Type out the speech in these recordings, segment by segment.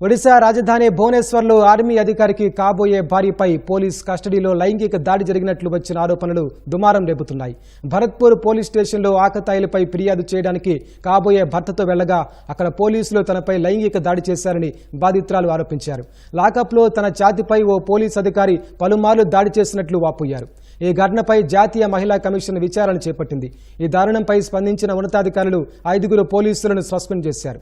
ఒడిశా రాజధాని భువనేశ్వర్లో ఆర్మీ అధికారికి కాబోయే భార్యపై పోలీస్ కస్టడీలో లైంగిక దాడి జరిగినట్లు వచ్చిన ఆరోపణలు దుమారం రేపుతున్నాయి. భరత్పూర్ పోలీస్ స్టేషన్లో ఆకతాయిలపై ఫిర్యాదు చేయడానికి కాబోయే భర్తతో వెళ్ళగా అక్కడ పోలీసులు తనపై లైంగిక దాడి చేశారని బాధితురాలు ఆరోపించారు. లాకప్లో తన ఛాతిపై ఓ పోలీస్ అధికారి పలుమార్లు దాడి చేసినట్లు వాపోయారు. ఈ ఘటనపై జాతీయ మహిళా కమిషన్ విచారణ చేపట్టింది. ఈ దారుణంపై స్పందించిన ఉన్నతాధికారులు ఐదుగురు పోలీసులను సస్పెండ్ చేశారు.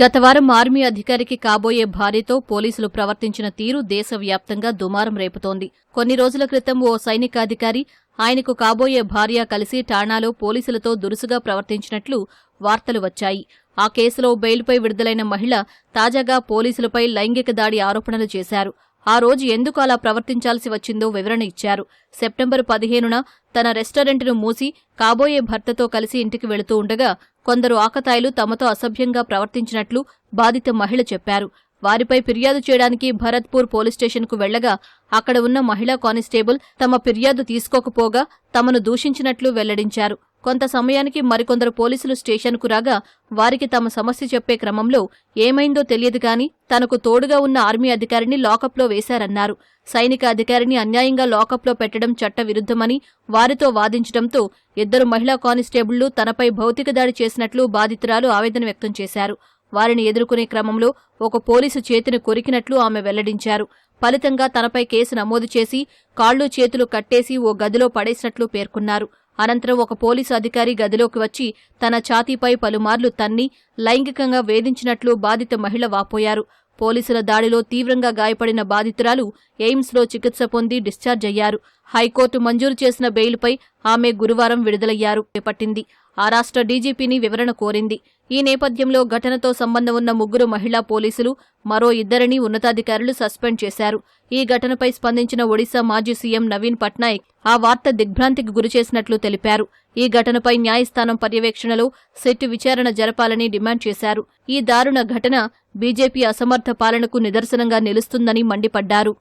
గత వారం ఆర్మీ అధికారికి కాబోయే భార్యతో పోలీసులు ప్రవర్తించిన తీరు దేశవ్యాప్తంగా దుమారం రేపుతోంది. కొన్ని రోజుల క్రితం ఓ సైనికాధికారి ఆయనకు కాబోయే భార్య కలిసి ఠాణాలో పోలీసులతో దురుసుగా ప్రవర్తించినట్లు వార్తలు వచ్చాయి. ఆ కేసులో బెయిల్పై విడుదలైన మహిళ తాజాగా పోలీసులపై లైంగిక దాడి ఆరోపణలు చేశారు. ఆ రోజు ఎందుకు అలా ప్రవర్తించాల్సి వచ్చిందో వివరణ ఇచ్చారు. సెప్టెంబర్ పదిహేనున తన రెస్టారెంట్ను మూసి కాబోయే భర్తతో కలిసి ఇంటికి వెళుతూ ఉండగా కొందరు ఆకతాయిలు తమతో అసభ్యంగా ప్రవర్తించినట్లు బాధిత మహిళ చెప్పారు. వారిపై ఫిర్యాదు చేయడానికి భరత్పూర్ పోలీస్ స్టేషన్కు వెళ్ళగా అక్కడ ఉన్న మహిళా కానిస్టేబుల్ తమ ఫిర్యాదు తీసుకోకపోగా తమను దూషించినట్లు వెల్లడించారు. కొంత సమయానికి మరికొందరు పోలీసులు స్టేషన్కు రాగా వారికి తమ సమస్య చెప్పే క్రమంలో ఏమైందో తెలియదు గాని తనకు తోడుగా ఉన్న ఆర్మీ అధికారిని లాకప్లో వేశారన్నారు. సైనిక అధికారిని అన్యాయంగా లాకప్లో పెట్టడం చట్ట విరుద్ధమని వారితో వాదించడంతో ఇద్దరు మహిళా కానిస్టేబుళ్ళు తనపై భౌతిక దాడి చేసినట్లు బాధితురాలు ఆవేదన వ్యక్తం చేశారు. వారిని ఎదుర్కొనే క్రమంలో ఒక పోలీసు చేతిని కొరికినట్లు ఆమె వెల్లడించారు. ఫలితంగా తనపై కేసు నమోదు చేసి కాళ్ళు చేతులు కట్టేసి ఓ గదిలో పడేసినట్లు పేర్కొన్నారు. అనంతరం ఒక పోలీసు అధికారి గదిలోకి వచ్చి తన ఛాతీపై పలుమార్లు తన్ని లైంగికంగా వేధించినట్లు బాధిత మహిళ వాపోయారు. పోలీసుల దాడిలో తీవ్రంగా గాయపడిన బాధితురాలు ఎయిమ్స్లో చికిత్స పొంది డిశ్చార్జ్ అయ్యారు. హైకోర్టు మంజూరు చేసిన బెయిల్పై ఆమె గురువారం విడుదలయ్యారు. చేపట్టింది. ఆ రాష్ట్ర డీజీపీని వివరణ కోరింది. ఈ నేపథ్యంలో ఘటనతో సంబంధం ఉన్న ముగ్గురు మహిళా పోలీసులు మరో ఇద్దరిని ఉన్నతాధికారులు సస్పెండ్ చేశారు. ఈ ఘటనపై స్పందించిన ఒడిశా మాజీ సీఎం నవీన్ పట్నాయక్ ఆ వార్త దిగ్భ్రాంతికి గురిచేసినట్లు తెలిపారు. ఈ ఘటనపై న్యాయస్థానం పర్యవేక్షణలో సెట్ విచారణ జరపాలని డిమాండ్ చేశారు. ఈ దారుణ ఘటన బీజేపీ అసమర్థ పాలనకు నిదర్శనంగా నిలుస్తుందని మండిపడ్డారు.